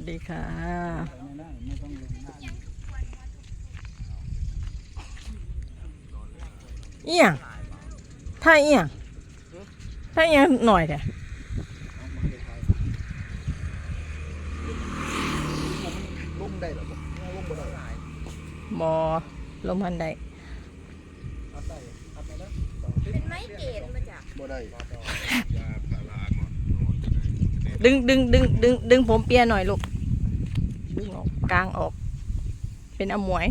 วัสดีค่ะ เอียงถ้าเอียงถ้าเอียงหน่อยเถอะลุ่มได้หรอบ่ลุ่มบ่ได้บอลมพันใดอัดได้อัดได้แล้วเป็นไม้เกณฑ์มาจากบ่ได้ดึงดึงดึงดึงดึงผมเปียหน่อยลูก ดึงออกกลางออก เป็นอมวย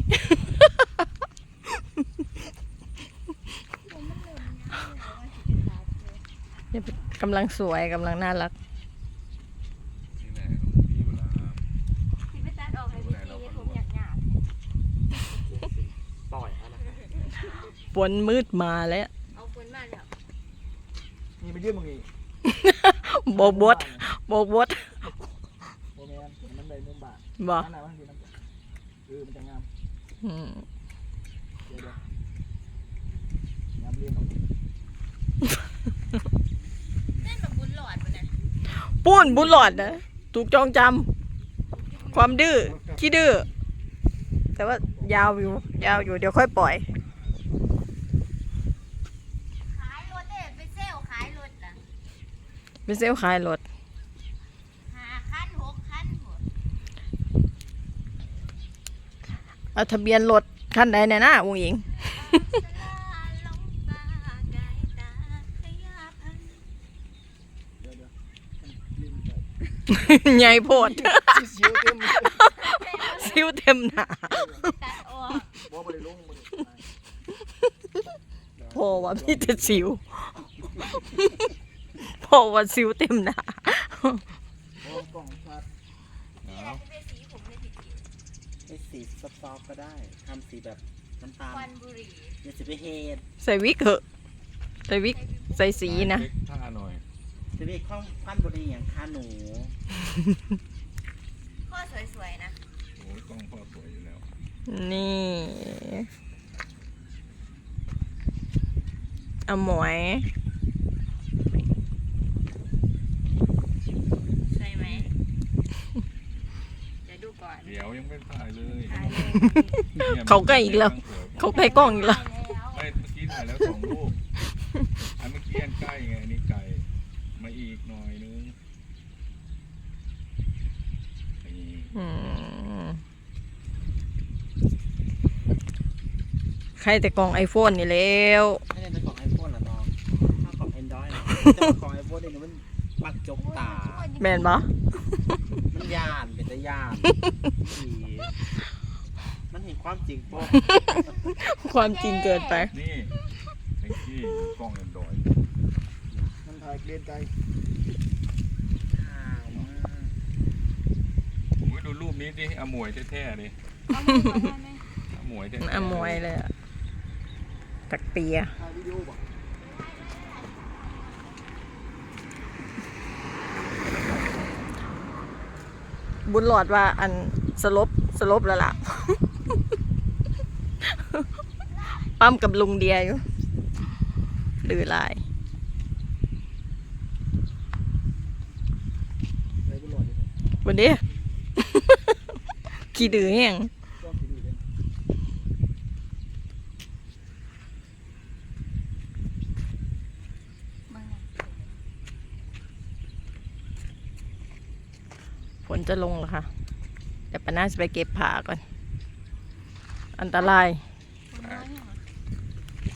กำลังสวยกำลังน่ารักที่ไปตัดออกให้พี่ตีผมอยากหยาบปล่อยนะฝนมืดมาแล้ว เอาคนมาแล้วนี่ไปยืมมึงอีก โบกบดโบกบด โมแมนมันได้มุม บาทบอนั่นน่ะมันคือน้ำเออมันจะงามอืมเดี๋ยวเดี๋ยวงามเรียนออกเล่นแบบบุญหลอดมันน่ะปูนบุญหลอดนะถูกจองจำความดื้อขี้ดื้อแต่ว่ายาวอยู่ ยาวอยู่เดี๋ยวค่อยปล่อย ขายรถเด้ไปเซลลขายรถล่ะเป็นเซลลขายรถ ห้าคันหกคันหมด เอาทะเบียนรถคันใดเนี่ยนะวงหญิงสลาลงใหญ่โพดสิวเต็มซิวเต็มหนาตัดออกบ่บ่ได้ลงบ่ได้พอว่าพี่จะซิวพอว่าซิวเต็มหนา โอ้กล่องชัดนี่แหละที่เป็นสีผมเลยพี่ตีไอ้สีซอฟต์ๆก็ได้ทำสีแบบน้ำตาลควันบุหรี่อย่าสิไปเฮดใส่วิกเหอะใส่วิกใส่สีนะท่าหน่อยสิไปข้องพันบุรีอย่างคาหนูข้อสวยๆนะโอ้ยกล้องพ่อสวยอยู่แล้ว นี่ เอาหมวย สวยไหมเดี๋ยวดูก่อน เดี๋ยวยังไม่ถ่ายเลยถ่ายเลยนี่ยเขาใกล้อีกแล้ว เขาใกล้กล้องอีกแล้วถ่ายแล้วไม่เมื่อกี้ถ่ายแล้วสองรูปอันเมื่อกี้อันใกล้ไงอันนี้ไกลมาอีกหน่อยนึงนี่อืมใครแต่กล่องไอโฟนนี่แล้วให้เล่นเป็นของไอโฟนเหรอน้องถ้าของ Android นะแต่ว่าของไอโฟนเนี่ยมันปักจกตา แมนปะมันยาน เป็นตะยานสีมันเห็นความจริงปะความจริงเกินไป นี่ไอ้ที่กล้องแอนดรอยมันถ่ายเกลียนใจอ้าวมากผมไปดูรูปนี้ดิอมวยแท้ๆเลยเอามือก่อนได้ไหมอมวยแท้ๆอมวยเลยอะตักเปียถ่ายวิดีโอบ่ บุญหลอดว่าอันสลบสลบแล้วล่ะ ปั้มกับลุงเดียอยู่หรือลายได้บ่รอดเลยวันนี้ ขี้ดื้อแห้ง กล้องสิดีเลย ฝนจะลงแล้วค่ะเดี๋ยวปาน่าจะไปเก็บผ้าก่อน อันตราย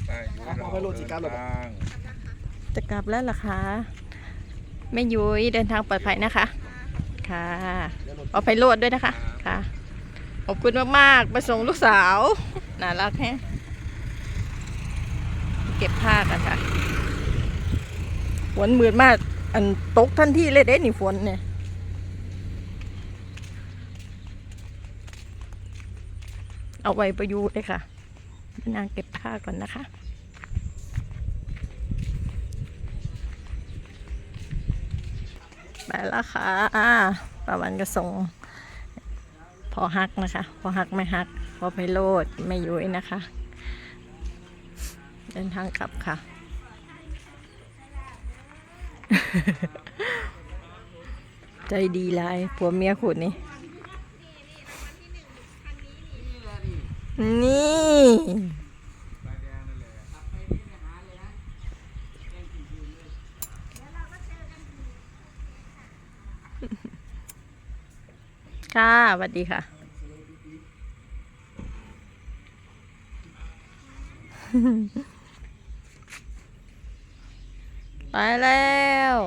ใช่เราเดินทางจะกลับแล้วล่ะคะแม่ยุ้ยเดินทางปลอดภัยนะคะ ค่ะ เอาไปโลดด้วยนะคะ ค่ะ ขอบคุณมากๆไปส่งลูกสาว น่ารักแฮะเก็บผ้ากันค่ะ ฝนมืดมาก อันตกทันทีเลยเด้นี่ฝนเนี่ย เอาไว้ประยุทธ์เลยค่ะนางเก็บผ้าก่อนนะคะไปแล้วค่ะป้าวันก็ส่งพอฮักนะคะ พอฮักไม่ฮัก พอไพโรดไม่ยุ้ยนะคะ เดินทางกลับค่ะ ใจดีลายผัวเมียขุดนี่ นี่ ค่ะสวัสดีค่ะ ไปแล้ว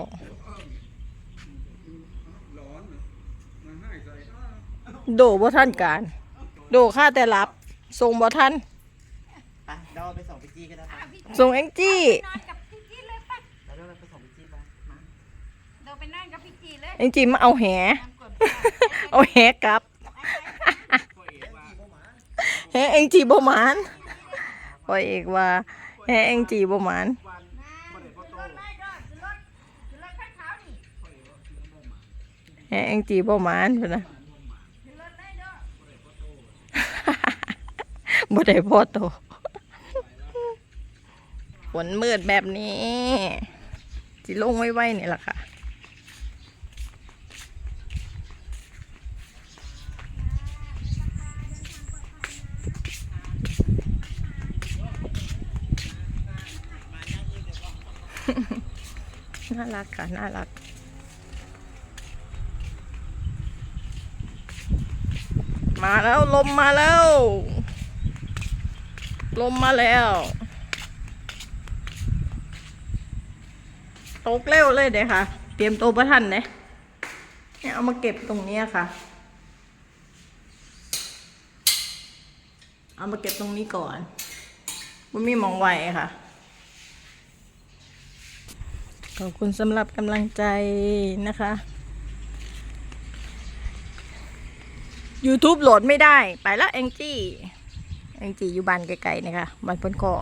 โดบ่ท่านการ โดค่าแต่รับ ส่งบ่ท่านไปเดี๋ยวเอาไปส่งพี่จี้ก็ได้ไปส่งแองจี้ นอนกับพี่จีเลยปะแล้วเดี๋ยวเราไปส่งพี่จี้ไปมาเราไปนั่งกับพี่จีเลยแองจี้มาเอาแหกดเอาแหกลับ แหแองจี้บ่หมานพ่อเอกว่าแหแองจี้บ่หมานรถไล่ด้วยรถรถข้างเขานี่แหแองจี้บ่หมานพุ่นนะ รถไล่ด้วย บ่ได้พ่อโตฝนมืดแบบนี้สิลงไว้ๆนี่ล่ะค่ะน่ารักค่ะ น่ารัก มาแล้ว ลมมาแล้ว ลมมาแล้ว ตกเร็วเลยเด้ค่ะ เตรียมตัวประทันเนี่ยเนี่ยเอามาเก็บตรงนี้ค่ะ เอามาเก็บตรงนี้ก่อนมันมีมองไหวค่ะ ขอบคุณสำหรับกำลังใจนะคะ YouTube โหลดไม่ได้ ไปล้วแองจี้ แองจีอยู่บ้านไกลๆนะคะบ้านพ้นคอ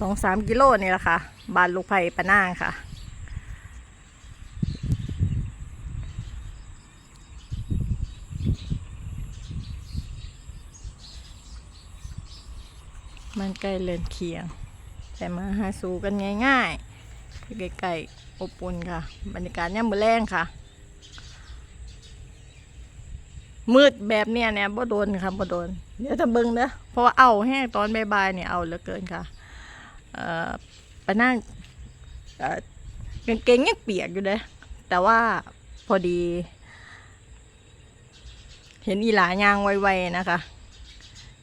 สองสามกิโลนี่แหละค่ะบ้านลูกไผ่ปะนางค่ะมันใกล้เลินเคียง แต่มาหาสู่กันง่ายๆใกลๆอบอุ่นค่ะ บรรยากาศย่ำมือแรงค่ะ มืดแบบเนี้ยเนี่ยบ่โดนค่ะบ่โดนเดี๋ยวถ้าเบิ่งเด้อเพราะว่าเอาแห้งตอนบ่ายๆเนี่ยเอาเหลือเกินค่ะเอ่อไปนั่งเอ่อกางเกงยังเปียกอยู่เด้แต่ว่าพอดี เห็นอีหลายางไวๆนะคะ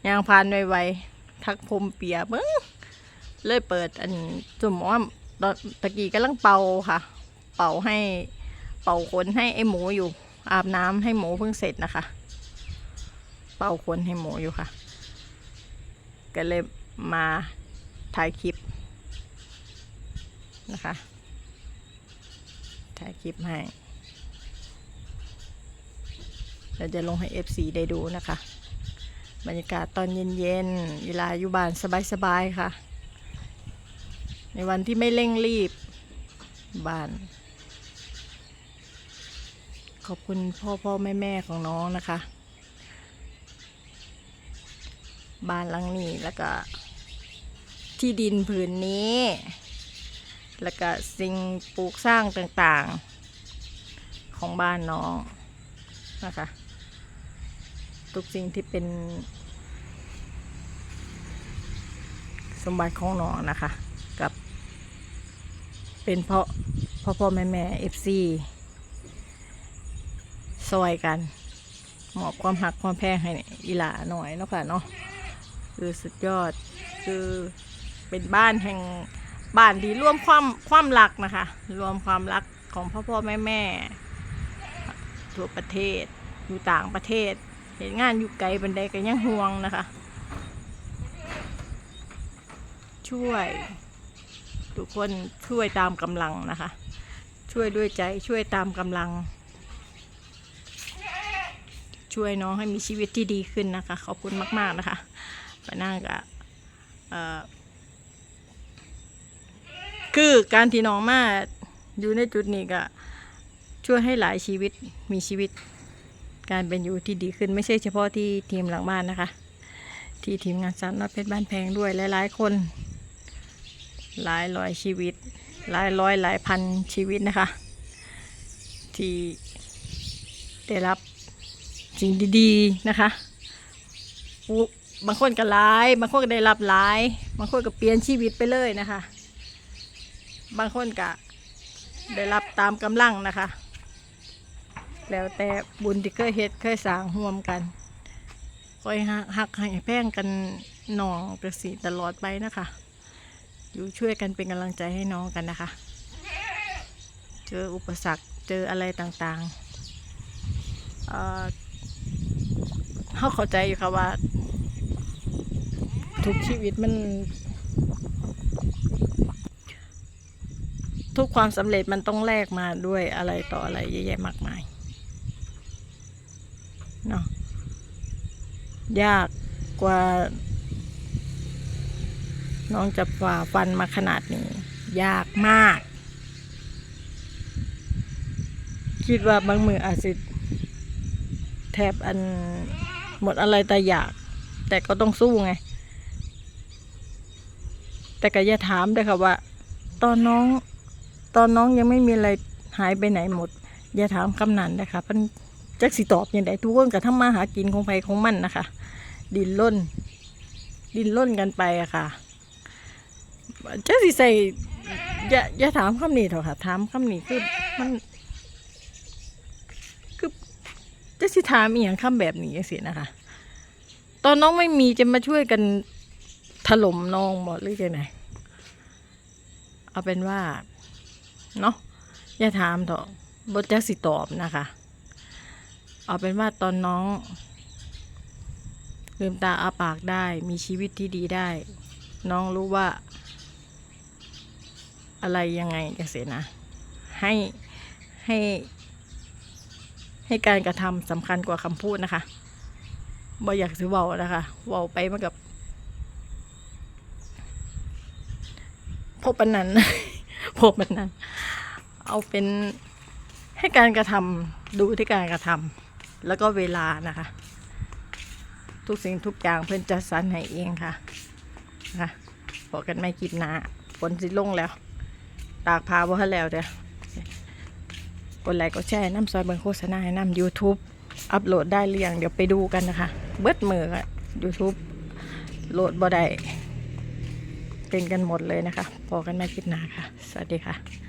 ยางพานไวๆทักพรมเปียกเบิ้งเลยเปิดอันจุ่มว่าตอนตะกี้กำลังเป่าค่ะ เป่าให้เป่าขนให้ไอหมูอยู่ อาบน้ำให้หมูเพิ่งเสร็จนะคะ เป่าขนให้หมูอยู่ค่ะ ก็เลยมาถ่ายคลิปนะคะ ถ่ายคลิปให้เราจะลงให้ FC ได้ดูนะคะ บรรยากาศตอนเย็นๆเวลาอยู่บ้านสบายๆค่ะ ในวันที่ไม่เร่งรีบบ้าน ขอบคุณพ่อพ่อแม่แม่ของน้องนะคะ บ้านหลังนี้แล้วก็ ที่ดินผืนนี้ แล้วก็สิ่งปลูกสร้างต่างๆ ของบ้านน้องนะคะ ทุกสิ่งที่เป็น สมบัติของน้องนะคะ กับ เป็นเพราะพ่อพ่อแม่แม่เอฟซี ซอยกันมอบความหักความแพงให้อีหลาหน่อยเนาะค่ะเนาะคือสุดยอดคือเป็นบ้านแห่งบ้านที่รวมความความรักนะคะ รวมความรักของพ่อพ่อแม่แม่ทั่วประเทศอยู่ต่างประเทศ เห็นงานอยู่ไกลบันไดก็ยังห่วงนะคะ ช่วย ทุกคนช่วยตามกำลังนะคะ ช่วยด้วยใจช่วยตามกำลัง ช่วยน้องให้มีชีวิตที่ดีขึ้นนะคะ ขอบคุณมาก ๆ นะคะป้านั่งกะเอ่อคือการที่น้องมาอยู่ในจุดนี้ก็ช่วยให้หลายชีวิตมีชีวิตการเป็นอยู่ที่ดีขึ้นไม่ใช่เฉพาะที่ทีมหลังบ้านนะคะ ที่ทีมงานสารนัดเพชรบ้านแพงด้วยหลายๆคน หลายร้อยชีวิต หลายร้อยหลายพันชีวิตนะคะ ที่ได้รับ สิ่งดีๆนะคะบางคนก็ร้าย บางคนก็ได้รับร้าย บางคนก็เปลี่ยนชีวิตไปเลยนะคะ บางคนก็ได้รับตามกำลังนะคะ แล้วแต่บุญที่เคยเฮ็ดเคยสร้างร่วมกันคอยหักหักให้แพงกันน้องประสีตลอดไปนะคะ อยู่ช่วยกันเป็นกำลังใจให้น้องกันนะคะ เจออุปสรรคเจออะไรต่างๆ เขาเข้าใจอยู่ค่ะว่า ทุกชีวิตมัน ทุกความสำเร็จมันต้องแลกมาด้วยอะไรต่ออะไรเยอะแยะมากมายเนาะยากกว่า น้องจะฝ่าฟันมาขนาดนี้ ยากมาก คิดว่าบางมืออาจสิแทบอัน หมดอะไรแต่อยาก แต่ก็ต้องสู้ไง แต่ก็อย่าถามด้วยค่ะว่า ตอนน้อง ตอนน้องยังไม่มีอะไรหายไปไหนหมด อย่าถามคำนั้นนะคะมันจักสิตอบอยังไงทุกคนก็ทำมาหากินของไปของมันนะคะ ดินล้น ดินล้นกันไปอะค่ะจักสิใส่อย่าอย่าถามคำนี้เถอะค่ะ ถามคำนี้คือมัน คือจะ สิถามอีหยังคำแบบนี้สินะคะ ตอนน้องไม่มีจะมาช่วยกันถล่มน้องหมดหรือจะไหนเอาเป็นว่า เนาะอย่าถามเถอะบทจักสิตอบนะคะ เอาเป็นว่าตอนน้อง ลืมตาอาปากได้มีชีวิตที่ดีได้ น้องรู้ว่า อะไรยังไงจะเสียนะ ให้ให้ ให้การกระทำสำคัญกว่าคำพูดนะคะบ่อยากสิเว้านะคะเว้าไปมันกับพบปันนั้นพบปันนั้น เอาเป็นให้การกระทำดูที่การกระทำแล้วก็เวลานะคะ ทุกสิ่งทุกอย่างเพื่อนจัดสรรให้เองค่ะนะบอกกันไม่กินหนาฝนสิลงแล้ว ตากพาบ่ทันแล้วเด้อ ดไลค์กดแชร์น้ำซอยเบิงโฆษณาให้น้ำ YouTube อัปโหลดได้หรือยังเดี๋ยวไปดูกันนะคะ เบิดมืออะ YouTube โหลดบ่ได้เป็นกันหมดเลยนะคะพอกันไม่คลิปหน้าค่ะ สวัสดีค่ะ